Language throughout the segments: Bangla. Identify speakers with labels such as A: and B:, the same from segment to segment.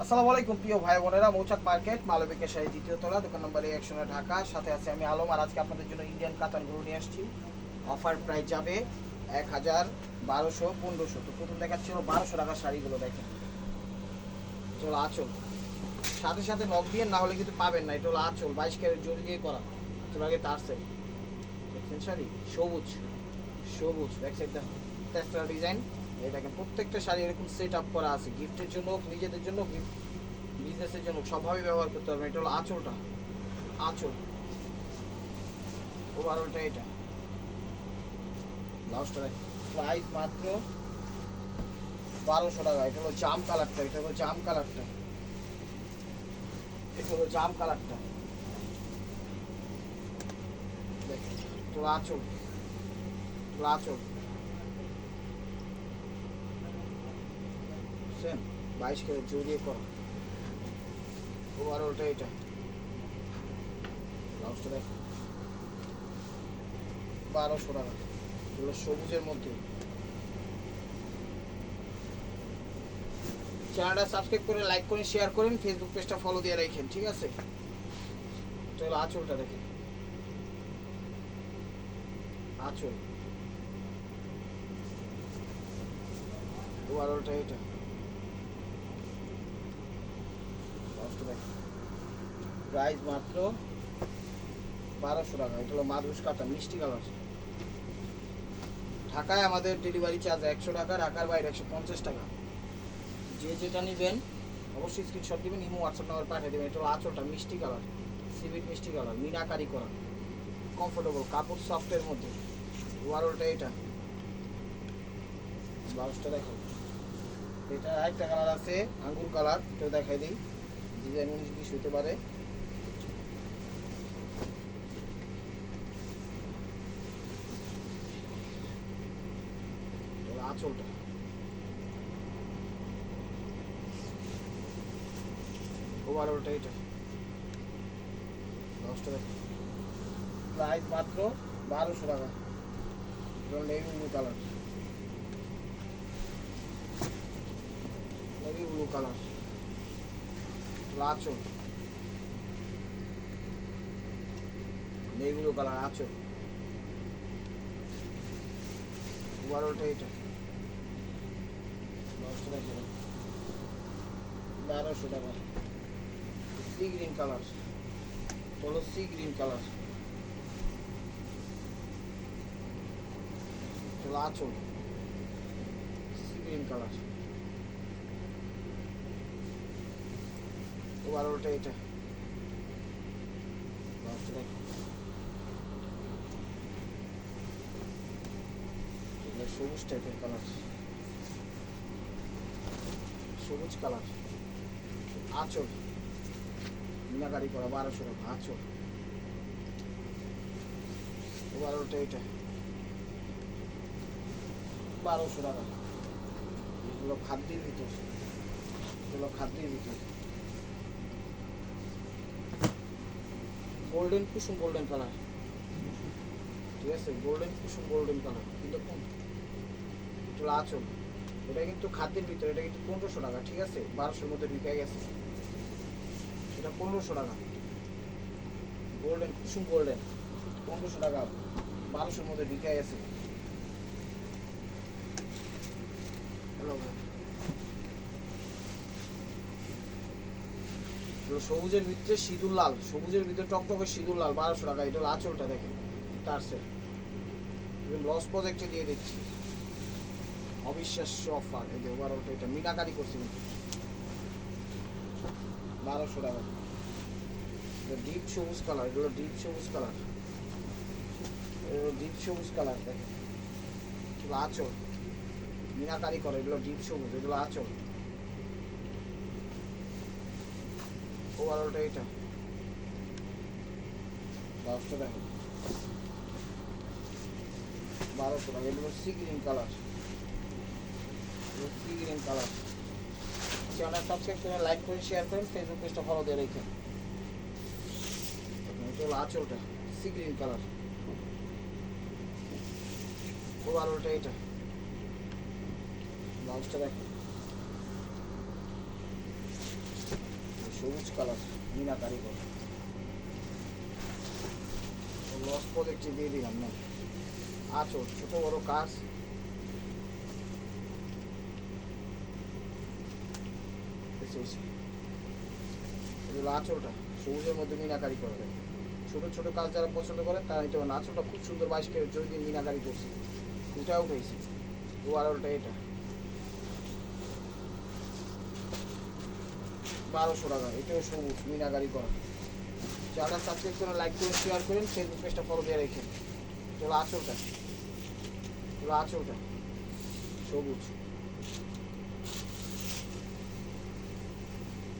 A: আসসালামু আলাইকুম, প্রিয় ভাই বোনেরা মৌচাক মার্কেট মালবিকা শাড়ি দ্বিতীয় তলা, দোকান নম্বর একশো ঢাকা। সাথে আছে আমি আলম, আর আজকে আপনাদের জন্য ইন্ডিয়ান কাতান গরু নিয়ে আসছি। অফার প্রাইস যাবে এক হাজার বারোশো, পনেরোশো। তো প্রথম দেখাচ্ছিল বারোশো টাকার শাড়িগুলো, দেখেন। চলো আচল। সাথে সাথে নখ দিয়ে না হলে কিন্তু পাবেন না, এটা হলো আচল। বাইশ ক্যারেট জড়ি দিয়ে করা। চলো আগে তার সেট দেখছেন শাড়ি? সবুজ। সবুজ। ব্যাক সাইড দেখো ডিজাইন এই দেখেন, প্রত্যেকটা শাড়ি এরকম সেট আপ করা আছে। গিফটের জন্য নিজেদের জন্য বিজনেসের জন্য সবভাবে ব্যবহার করতে পারবেন এটা হলো আঁচলটা। আঁচল। ওভারঅলটা এটা। ব্লাউজটা প্রাইস মাত্র বারোশো টাকা। এটা হলো জাম কালারটা এটা হলো জাম কালারটা এটা হলো জাম কালারটা হলো আঁচল। হলো আঁচল। সেম বাইশ করে জড়িয়ে করা। ওভারঅলটা এটা। ব্লাউজটা দেখ। বারোশো টাকা। এগুলো সবুজের মধ্যে। চ্যানেলটা সাবস্ক্রাইব করে লাইক করে শেয়ার করেন ফেসবুক পেজটা ফলো দিয়ে রাখেন, ঠিক আছে? হলো আঁচলটা দেখেন। আঁচল। ওভারঅলটা এটা। প্রাইস মাত্র বারোশো টাকা। এটা হলো মাধুস কাটা, মিষ্টি কালার। ঢাকায় আমাদের ডেলিভারি চার্জ একশো টাকা, ঢাকার বাইরে একশো পঞ্চাশ টাকা। যে যেটা নেবেন, অবশ্যই স্ক্রিনশট দেবেন, ইমো হোয়াটসঅ্যাপ নাম্বার পাঠিয়ে দেবেন। এটা হলো আঁচলটা, মিষ্টি কালার সিভিট মিষ্টি কালার, মিনাকারি করা। কমফোর্টেবল কাপড় সফটের মধ্যে। ওয়ারলটা এটা। ব্লাউজটা দেখো এটা আরেকটা কালার আছে, আঙ্গুর কালার এটাও দেখাই দিই। ডিজাইন বিশ হতে পারে। আঁচলটা। ওভারঅলটা এটা দশটা দেখো। প্রাইস মাত্র বারোশো টাকা। Navy blue colour navy blue colour আঁচল নেভি কালার আঁচল বারোটা এটা। দেখো বারোশো টাকা। Sea green colour. হলো সি গ্রিন কালার। হলো আঁচল সি গ্রিন কালার। বারোটা এটা। সবুজ টাইপের কালার সবুজ কালার আঁচল। মিনাকারি করা বারোশো টাকা আঁচল। বারোটা এটা। বারোশো টাকা। এগুলো খাদ্যের ভিতর। এগুলো খাদ্যের ভিতর। গোল্ডেন কুসুম গোল্ডেন কালার ঠিক আছে? গোল্ডেন কুসুম গোল্ডেন কালার কিন্তু কোন? এটা আচল এটা কিন্তু খাদ্যের ভিতরে, এটা কিন্তু পনেরোশো টাকা, ঠিক আছে? বারোশোর মধ্যে ঢুকে গেছে। এটা পনেরোশো টাকা। গোল্ডেন কুসুম গোল্ডেন পনেরোশো টাকা, বারোশোর মধ্যে ঢুকে গেছে। হ্যালো সবুজের ভিতরে সিঁদুর লাল, সবুজের ভিতরে টকটকে সিঁদুর লাল, বারোশো টাকা, এটা আঁচলটা দেখেন, তার সেট লস প্রজেক্টে দিয়ে দিচ্ছি। অবিশ্বাস্য অফার এই যে বারোটা এটা মিনাকারি করছি বারোশো টাকা। ডিপ সবুজ কালার এগুলো ডিপ সবুজ কালার এগুলো ডিপ সবুজ কালার দেখেন। এগুলো আঁচল। মিনাকারি করে, এগুলো ডিপ সবুজ, এগুলো আঁচল। ওভারঅলটা এটা। দশটা দেখো। বারোশো টাকা এগুলো sea green colour sea green colour channel subscribe করে লাইক করে শেয়ার করেন ফেসবুক পেজটা ফলো দিয়ে রেখেন এটা হলো আঁচলটা সি গ্রিন কালার ওভারঅলটা এটা। ব্লাউজটা দেখো। সবুজ কালার মিনা কারিগর লস প্রজেক্টে দিয়ে দিলাম, না? আছো, ছোট বড় কাজ। এগুলো আঁচলটা, সবুজের মধ্যে মিনাকারি করে দেয় ছোট ছোট কাজ যারা পছন্দ করে, তারা নিতে পারেন আঁচলটা খুব সুন্দর বাইশ কেজি মিনাকারি করছে। এটা উঠেছি ওয়ারলটা এটা। বারোশো টাকা, এটাও সবুজ মিনাকারি করা। যারা সাবস্ক্রাইব করে লাইক করে শেয়ার করেন ফেসবুক পেজটা ফলো দিয়ে রেখেন। তোলা আঁচলটা তোলা আঁচলটা সবুজ।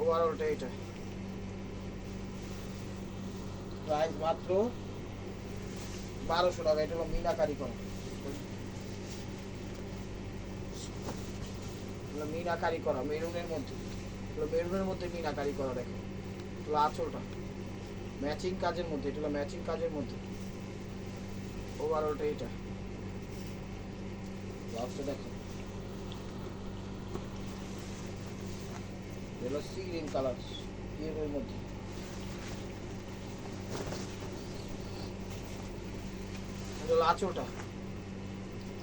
A: ওভারঅলটা এটা প্রাইস মাত্র বারোশো টাকা, এটা হলো মিনাকারি করা। মিনাকারি করা, মেরুনের মধ্যে। এগুলো মেরুনের মধ্যে মিনাকারি করা দেখো। এগুলো আঁচলটা। ম্যাচিং কাজের মধ্যে এটা হলো ম্যাচিং কাজের মধ্যে। ওভারঅলটা এটা ব্লাউজটা দেখো। এগুলো সি গ্রিন কালার ইয়ের মধ্যে। আঁচলটা।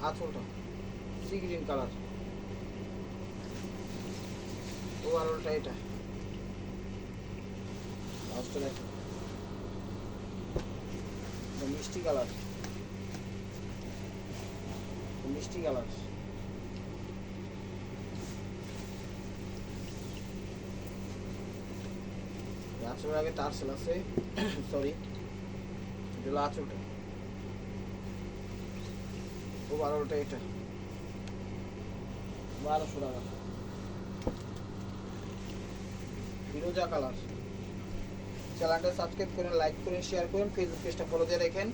A: আঁচলটা। সি গ্রিন কালার ওভারঅলটা এটা মিষ্টি কালার মিষ্টি কালার আঁচলের আগে তার সেল আছে সরি এটা হলো আঁচলটা ও বারোটা এটা বারোশো টাকা ফিরোজা কালার চ্যানেলটা সাবস্ক্রাইব করেন লাইক করেন শেয়ার করেন ফেসবুক পেজটা ফলো দিয়ে রাখেন।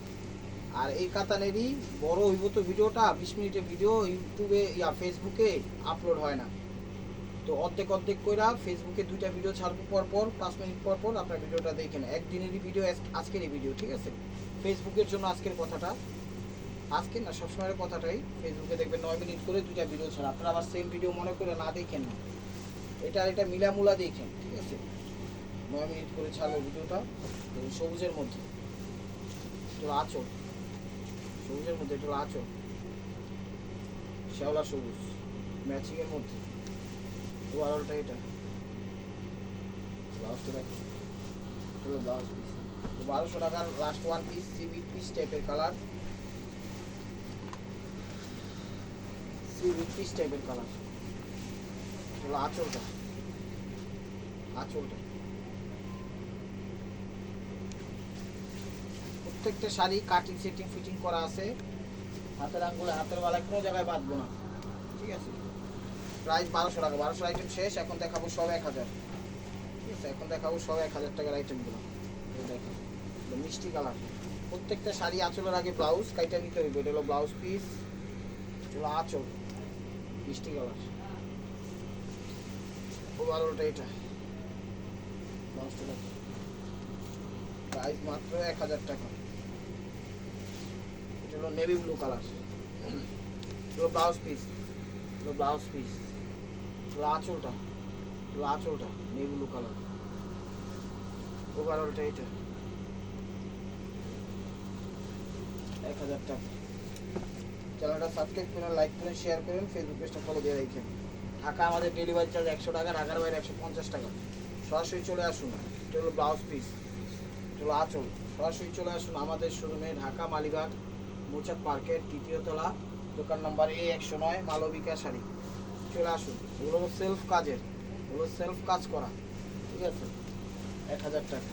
A: আর এই কাতানেরই বড় হইব তো ভিডিওটা বিশ মিনিটের ভিডিও ইউটিউবে ইয়া ফেসবুকে আপলোড হয় না। তো অর্ধেক অর্ধেক কইরা ফেসবুকে দুইটা ভিডিও ছাড়বো পর পর, পাঁচ মিনিট পর পর আপনার ভিডিওটা দেখেন। একদিনেরই ভিডিও আজকেরই ভিডিও ঠিক আছে? ফেসবুকের জন্য আজকের কথাটা। আজকে না, সবসময়ের কথাটাই। ফেসবুকে দেখবেন নয় মিনিট করে দুইটা ভিডিও ছাড়া। আপনারা আবার সেম ভিডিও মনে করে না দেখেন না। এটা এটা মিলামুলা দেখেন, ঠিক আছে? নয় মিনিট করে ছাড়বো ভিডিওটা সবুজের মধ্যে। এটা আচর সবুজের মধ্যে, এটা আচর শ্যাওলা সবুজ ম্যাচিংয়ের মধ্যে। ওভারঅলটা এটা। ব্লাউজটা দেখো হলো ব্লাউজ বারোশো টাকার লাস্ট ওয়ান পিস সিবি পিস টাইপের কালার সিবি পিস টাইপের কালার হলো আঁচলটা। আঁচলটা। প্রত্যেকটা শাড়ি কাটিং সেটিং ফিটিং করা আছে। হাতের আঙ্গুলে হাতের বেলায় কোনো জায়গায় বাঁধবো না। ঠিক আছে? প্রাইস বারোশো টাকা। বারোশো আইটেম শেষ, এখন দেখাবো সব এক হাজার। ঠিক আছে? এখন দেখাবো সব এক হাজার টাকার আইটেমগুলো দেখো মিষ্টি কালার। প্রত্যেকটা শাড়ি আঁচলের আগে ব্লাউজ কাইটা নিতে হইবে। এটা হলো ব্লাউজ পিস হলো আঁচল। মিষ্টি কালার। ওভারঅলটা এটা। ব্লাউজটা প্রাইস মাত্র এক হাজার টাকা। এটা হলো নেভি ব্লু কালার হলো ব্লাউজ পিস হলো ব্লাউজ পিস হলো আঁচলটা। হলো আঁচলটা নেভি ব্লু কালার ওভারঅলটা এটা। এক হাজার টাকা। চ্যানেলটা সাবস্ক্রাইব করেন লাইক করেন শেয়ার করেন ফেসবুক পেজটা ফলো দিয়ে রাখেন ঢাকা আমাদের ডেলিভারি চার্জ একশো টাকা, ঢাকার বাইরে একশো পঞ্চাশ টাকা। সরাসরি চলে আসুন, এটা হলো ব্লাউজ পিস হলো আঁচল। সরাসরি চলে আসুন আমাদের শোরুমে ঢাকা মালিবাগ, মুচাক মার্কেট তৃতীয় তলা, দোকান নাম্বার এ একশো নয়, মালবিকা শাড়ি। চলে আসুন ওগুলো সেলফ কাজের ওগুলো সেলফ কাজ করা, ঠিক আছে? এক হাজার টাকা।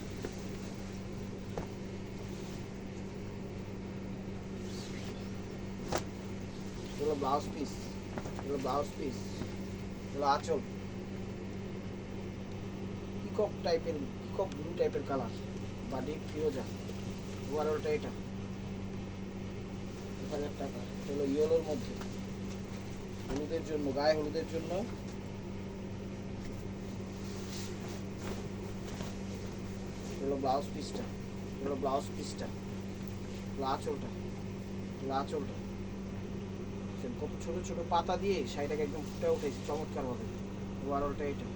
A: ব্লাউজ পিস এগুলো ব্লাউজ পিস এগুলো আঁচল। পিকক টাইপের পিকক ব্লু টাইপের কালার বা ডিপ ফিরোজা ওভারঅলটা এটা। এক হাজার টাকা। এটা হলো ইয়েলোর মধ্যে। হলুদের জন্য, গায়ে হলুদের জন্য। হলো ব্লাউজ পিসটা হলো ব্লাউজ পিসটা হলো আঁচলটা। হলো আঁচলটা। দেখছেন, কত ছোট ছোট পাতা দিয়ে শাড়িটাকে একদম ফুটে উঠেছে চমৎকার ভাবে ওভারঅলটা এটা।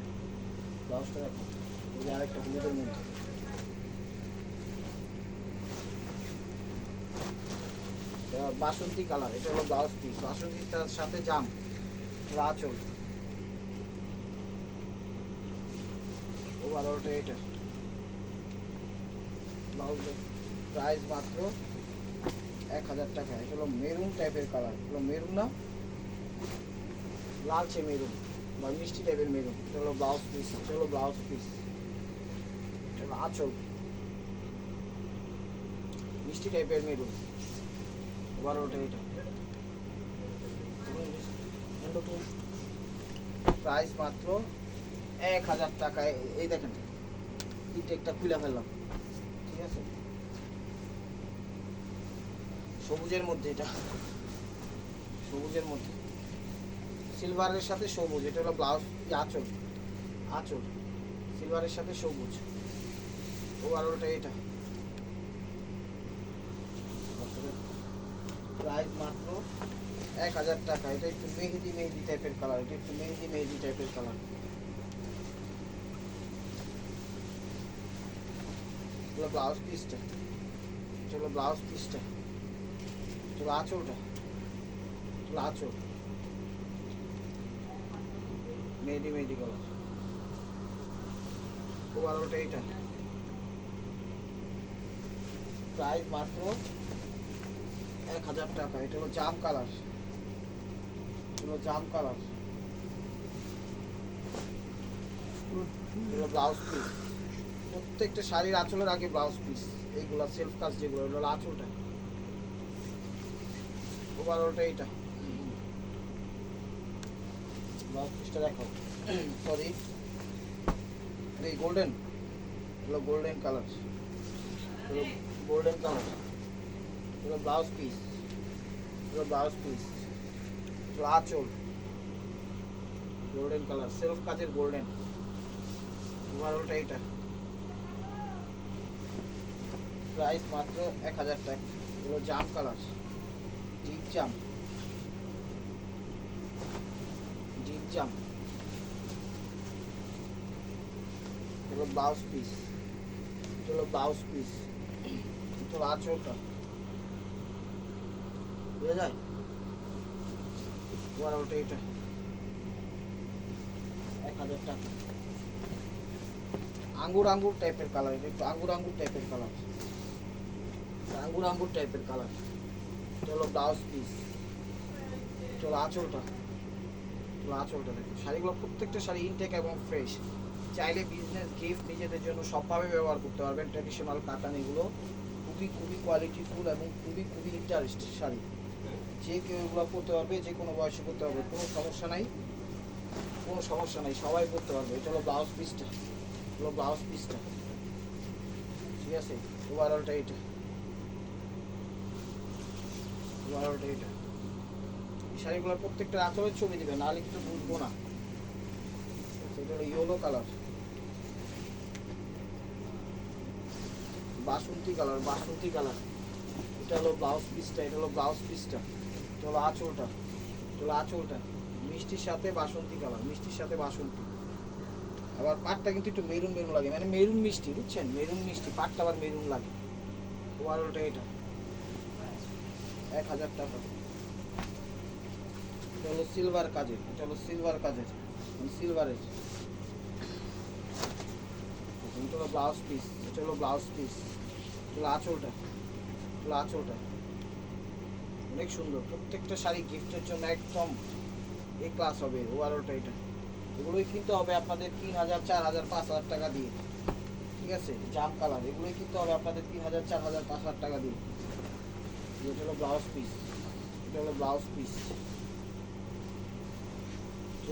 A: ব্লাউজটা দেখো যে আরেকটা হলুদের মধ্যে। বাসন্তী কালার, এটা হলো ব্লাউজ পিস। বাসন্তীটার সাথে জাম আঁচল ওভারঅলটা এটা। ব্লাউজের প্রাইস মাত্র এক হাজার টাকা। এটা হলো মেরুন টাইপের কালার এগুলো মেরুন না? লালচে মেরুন বা মিষ্টি টাইপের মেরুন এটা ব্লাউজ পিস এটা ব্লাউজ পিস এটা আঁচল। মিষ্টি টাইপের মেরুন বারোটা এটা। প্রাইস মাত্র এক হাজার টাকায়। এই দেখেন ইটেকটা খুলে ফেললাম। ঠিক আছে? সবুজের মধ্যে এটা। সবুজের মধ্যে। সিলভারের সাথে সবুজ, এটা হলো ব্লাউজ আঁচল। আঁচল। সিলভারের সাথে সবুজ। ওভারঅলটা এটা। প্রাইস মাত্র এক হাজার টাকা। এটা একটু মেহেদি মেহেদি টাইপের কালার এটা একটু মেহেদি মেহেদি টাইপের কালার ব্লাউজ পিসটা এটা হলো ব্লাউজ পিসটা হলো আঁচলটা মেহেদি কালার এইটা। এক হাজার টাকা। এটা হলো জাম কালার। জাম কালার। Blouse piece. প্রত্যেকটা শাড়ির আঁচলের আগে ব্লাউজ পিস। এইগুলা সেলফ কাজ যেগুলো, এগুলো আঁচলটা। ওভারঅলটা এইটা। ব্লাউজ পিসটা দেখো সরি এই গোল্ডেন এগুলো গোল্ডেন কালার এগুলো গোল্ডেন কালার এগুলো ব্লাউজ পিস এগুলো ব্লাউজ পিস এগুলো আঁচল। গোল্ডেন কালার সেলফ কাজের গোল্ডেন ওভারঅলটা এটা প্রাইস মাত্র এক হাজার টাকা। এগুলো জাম কালার ডিপ জাম ডিপ জাম এগুলো ব্লাউজ পিস এগুলো ব্লাউজ পিস এগুলো আঁচলটা। বোঝা যায়? ওভারঅলটা এটা। এক হাজার টাকা। আঙ্গুর আঙ্গুর টাইপের কালার এটা একটু আঙ্গুর আঙ্গুর টাইপের কালার আঙ্গুর আঙ্গুর টাইপের কালার হলো ব্লাউজ পিস হলো আঁচলটা। হলো আঁচলটা দেখুন শাড়িগুলো প্রত্যেকটা শাড়ি ইনটেক এবং ফ্রেশ চাইলে বিজনেস গিফট নিজেদের জন্য সবভাবে ব্যবহার করতে পারবেন। ট্র্যাডিশনাল কাতান এগুলো খুবই খুবই কোয়ালিটিফুল এবং খুবই খুবই ইন্টারেস্টেড শাড়ি। যে কেউ এগুলো পরতে পারবে, যে কোনো বয়সে পরতে পারবে, কোনো সমস্যা নাই। কোনো সমস্যা নাই, সবাই পরতে পারবে। এটা হলো ব্লাউজ পিসটা হলো ব্লাউজ পিসটা ঠিক আছে? ওভারঅলটা এটা। ওভারঅলটা এটা। এই শাড়িগুলোর প্রত্যেকটা আঁচলের ছবি দিবে, নাহলে কিন্তু বুঝব না। এটা হলো ইয়েলো কালার বাসন্তী কালার বাসন্তী কালার এটা হলো ব্লাউজ পিসটা এটা হলো ব্লাউজ পিসটা এটা হলো আঁচলটা। এটা হলো আঁচলটা। মিষ্টির সাথে বাসন্তী কালার মিষ্টির সাথে বাসন্তী। আবার পাটটা কিন্তু একটু মেরুন মেরুন লাগে। মানে মেরুন মিষ্টি, বুঝছেন? মেরুন মিষ্টি, পাটটা আবার মেরুন লাগে। ওভারঅলটা এটা। এক হাজার টাকা। হলো সিলভার কাজের হলো সিলভার কাজের সিলভারের হলো ব্লাউজ পিস এটা হলো ব্লাউজ পিস এটা হলো আঁচলটা হলো আঁচলটা। অনেক সুন্দর, প্রত্যেকটা শাড়ি গিফটের জন্য একদম এ ক্লাস হবে ওভারঅলটা এটা। এগুলোই কিনতে হবে আপনাদের তিন হাজার, চার হাজার, পাঁচ হাজার টাকা দিয়ে। ঠিক আছে? জাম কালার এগুলোই কিনতে হবে আপনাদের তিন হাজার, চার হাজার, পাঁচ হাজার টাকা দিয়ে। এটা হলো ব্লাউজ পিস এটা হলো ব্লাউজ পিস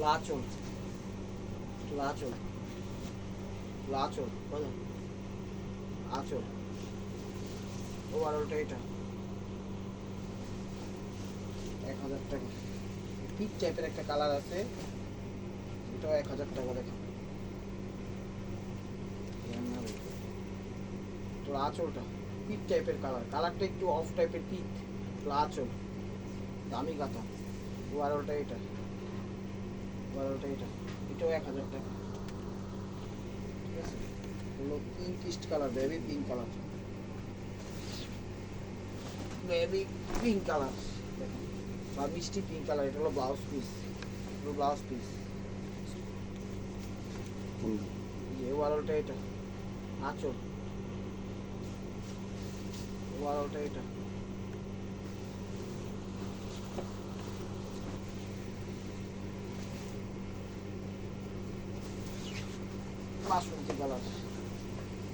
A: লাচল লাচল লাচল বলো আচল ওভারঅলটা এটা এক হাজার টাকা পিক একটা কালার আছে এটাও এক হাজার টাকা দেখেন তো আঁচলটা পিক টাইপের কালার কালারটা একটু অফ টাইপের পিক আঁচল। দামি কাতা ওভারঅলটা এটা। ওভারঅলটা এটা। এটাও এক হাজার টাকা। ঠিক আছে? Pinkest colour baby pink colour baby pink colour বা মিষ্টি পিঙ্ক কালার এটা হলো ব্লাউজ পিস হলো ব্লাউজ পিস যে ওয়ারলটা এটা। আঁচল। ওয়ারলটা এটা। বাসন্তী কালার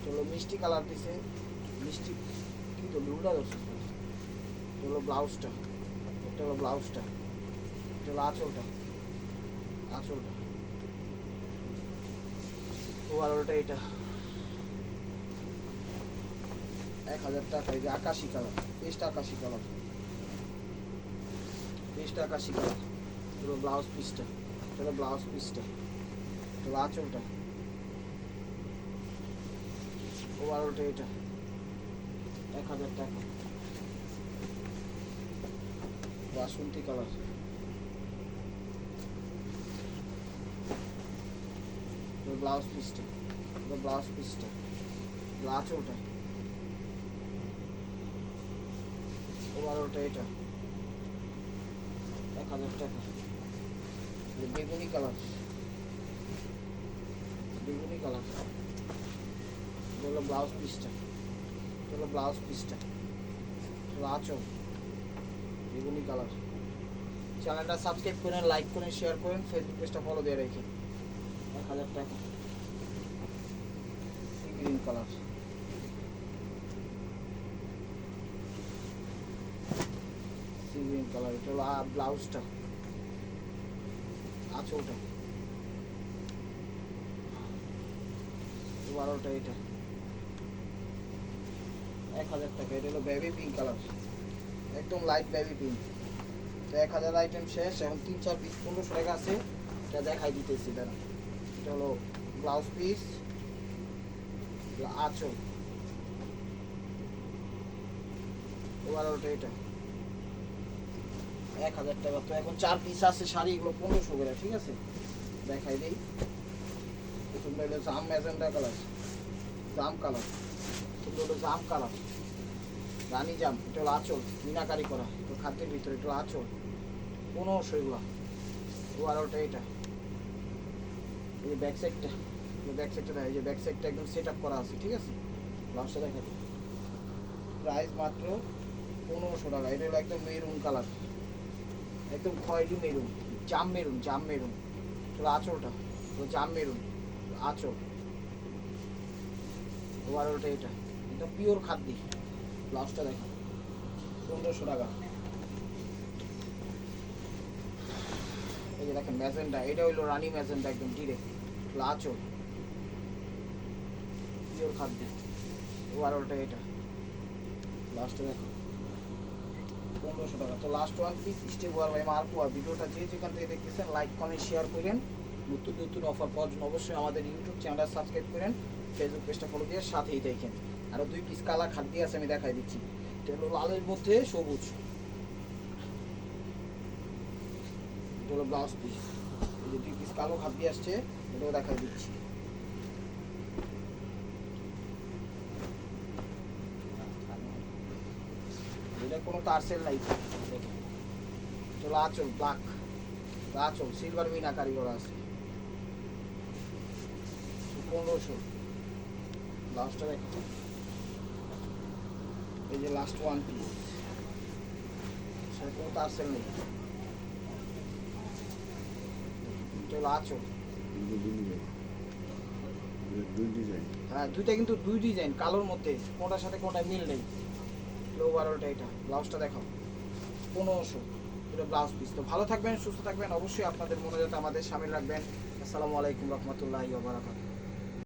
A: চলো মিষ্টি কালার দিছে। মিষ্টি, কি তো, লুডা ধরছে এটা ব্লাউজটা। এটা হলো ব্লাউজটা। এটা হলো আঁচলটা। আঁচলটা। ওভারঅলটা এটা। এক হাজার টাকা, এই যে আকাশি কালার, পেস্ট আকাশি কালার। পেস্ট আকাশি কালার, পুরো ব্লাউজ পিসটা এটা ব্লাউজ পিসটা এটা আঁচলটা। ওভারঅলটা এটা, এক হাজার টাকা। বাসন্তী কালার। ব্লাউজ পিসটা ব্লাউজ পিসটা আঁচলটা। ওভারঅলটা এটা। এক হাজার টাকা। এই বেগুনি কালার। বেগুনি কালার। হলো ব্লাউজ পিসটা। হলো ব্লাউজ পিসটা। হলো আঁচল। বেগুনি কালার। চ্যানেলটা সাবস্ক্রাইব করেন, লাইক করেন, শেয়ার করেন ফেসবুক পেজটা ফলো দিয়ে রেখে। এক হাজার টাকা। Green colour sea green colour এটা হলো ব্লাউজটা আঁচলটা বারোটা এটা এক হাজার টাকা, এটা হলো বেবি পিঙ্ক কালার একদম লাইট বেবি পিঙ্ক তো এক হাজার আইটেম শেষ, এখন তিন, চার পিস পনেরোশো টাকা আছে, এটা দেখাই দিতেছি দাঁড়া এটা হলো ব্লাউজ পিস আঁচল। বারোটা এটা এক হাজার টাকা। তো এখন চার পিস আছে শাড়ি, এগুলো পনেরোশো করে, ঠিক আছে? দেখাই দিই। প্রথমটা হলো জাম ম্যাজেন্ডা কালার জাম কালার প্রথমটা হলো জাম কালার রানী জাম, এটা হলো আঁচল, মিনাকারি করা। তো খাদ্যের ভিতরে, এটা হলো আঁচল। পনেরোশো এগুলো। বারোটা এটা। এই যে ব্যাক সাইডটা ব্যাক সাইডটা এই যে ব্যাক সাইডটা একদম সেট আপ করা আছে, ঠিক আছে? লাস্টটা দেখা প্রাইস মাত্র পনেরোশো টাকা। এটা হলো একদম মেরুন কালার একদম খয়েরি মেরুন, জাম মেরুন জাম মেরুন। তোর আঁচলটা তো জাম মেরুন, আঁচল। ওভারঅলটা এটা, একদম পিওর খাদ্যি। ব্লাউজটা দেখো, পনেরোশো টাকা। এই যে দেখেন ম্যাজেন্টা এটা হইল রানী ম্যাজেন্টা একদম ডিরেক্ট আঁচল। পিওর খাদ্য। ওভারঅলটা এটা লাস্টে দেখো। পনেরোশো টাকা। তো লাস্ট ওয়ান পিস স্টেপ ওয়ার বাই মারপুয়া ভিডিওটা যে যেখান থেকে দেখতেছেন লাইক কমেন্ট শেয়ার করেন। নতুন নতুন অফার পাওয়ার জন্য অবশ্যই আমাদের ইউটিউব চ্যানেলটা সাবস্ক্রাইব করেন ফেসবুক পেজটা ফলো দিয়ে সাথেই দেখেন আরও দুই পিস কালার খাদ্য আছে, আমি দেখাই দিচ্ছি। এটা হলো লালের মধ্যে সবুজ। এটা হলো ব্লাউজ পিস যে দুই পিস কালো খাদ্য আসছে, এটাও দেখাই দিচ্ছি এটা কোনো তারসেল নাই দেখেন। চলো আচল ব্ল্যাক আচল সিলভার মিনা কারিগর আছে। পনেরোশো। লাস্টটা দেখো এই যে লাস্ট ওয়ান পিস সেটা কোনো তারসেল নেই। চলো আচল। হ্যাঁ দুইটা কিন্তু দুই ডিজাইন কালোর মধ্যে। কোনটার সাথে কোনটা মিল নেই। বারোটা এটা। ব্লাউজটা দেখাও। পনেরোশো এটা ব্লাউজ পিস তো ভালো থাকবেন, সুস্থ থাকবেন। অবশ্যই আপনাদের মনে আমাদের সামিল রাখবেন। আসসালামু আলাইকুম রহমতুল্লাহ ওবরাকাতুহু